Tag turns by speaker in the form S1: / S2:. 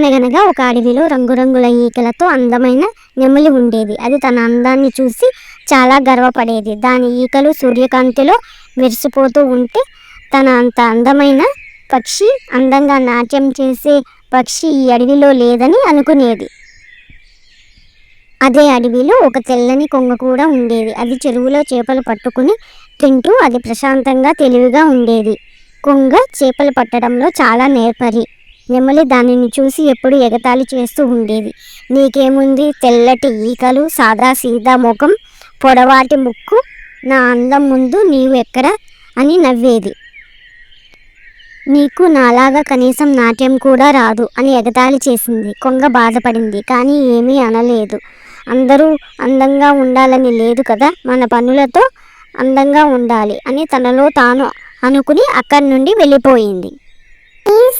S1: అనగనగా ఒక అడవిలో రంగురంగుల ఈకలతో అందమైన నెమలి ఉండేది. అది తన అందాన్ని చూసి చాలా గర్వపడేది. దాని ఈకలు సూర్యకాంతిలో మెరిసిపోతూ ఉంటే తన అంత అందమైన పక్షి అందంగా నాట్యం చేసే పక్షి ఈ అడవిలో లేదని అనుకునేది. అదే అడవిలో ఒక తెల్లని కొంగ కూడా ఉండేది. అది చెరువులో చేపలు పట్టుకుని తింటూ అది ప్రశాంతంగా తెలివిగా ఉండేది. కొంగ చేపలు పట్టడంలో చాలా నేర్పరి. నెమలి దానిని చూసి ఎప్పుడు ఎగతాళి చేస్తూ ఉండేది. నీకేముంది? తెల్లటి ఈకలు సాదా సీదా ముఖం పొడవాటి ముక్కు నా అందం ముందు నీవు ఎక్కడ? అని నవ్వేది. నీకు నాలాగా కనీసం నాట్యం కూడా రాదు అని ఎగతాళి చేసింది. కొంగ బాధపడింది. కానీ ఏమీ అనలేదు. అందరూ అందంగా ఉండాలని లేదు కదా? మన పనులతో అందంగా ఉండాలి అని తనలో తాను అనుకుని అక్కడి నుండి వెళ్ళిపోయింది.
S2: ప్లీజ్